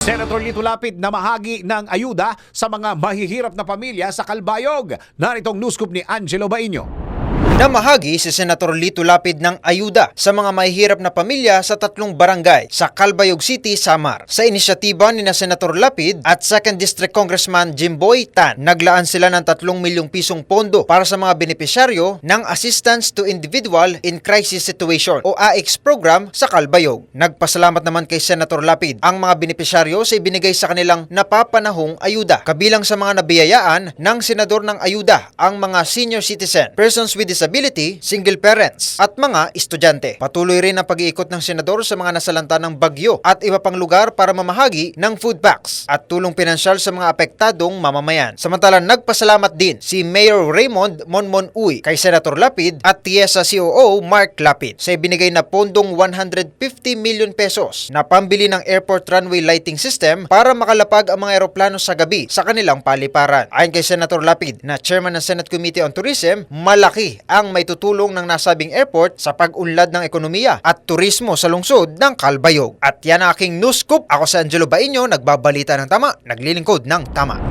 Senator Lito Lapid na mahagi ng ayuda sa mga mahihirap na pamilya sa Kalbayog. Naritong news scoop ni Angelo Baino. Namahagi si Senator Lito Lapid ng ayuda sa mga mahihirap na pamilya sa tatlong barangay sa Calbayog City, Samar. Sa inisyatiba ni na Senator Lapid at 2nd District Congressman Jimboy Tan, naglaan sila ng 3 milyong pisong pondo para sa mga benepisyaryo ng Assistance to Individual in Crisis Situation o AICS program sa Calbayog. Nagpasalamat naman kay Senator Lapid ang mga benepisyaryo sa ibinigay sa kanilang napapanahong ayuda. Kabilang sa mga nabiyayaan ng senador ng ayuda ang mga senior citizen, persons with disability, single parents, at mga estudyante. Patuloy rin ang pag-iikot ng senador sa mga nasalanta ng bagyo at iba pang lugar para mamahagi ng food packs at tulong pinansyal sa mga apektadong mamamayan. Samantalang nagpasalamat din si Mayor Raymond Monmon Uy kay Senator Lapid at TIESA COO Mark Lapid sa ibinigay na pondong 150 million pesos na pambili ng airport runway lighting system para makalapag ang mga eroplano sa gabi sa kanilang paliparan. Ayon kay Senator Lapid na chairman ng Senate Committee on Tourism, malaki ang may tutulong ng nasabing airport sa pag-unlad ng ekonomiya at turismo sa lungsod ng Calbayog. At yan ang aking news scoop. Ako si Angelo Baino, nagbabalita ng tama, naglilingkod ng tama.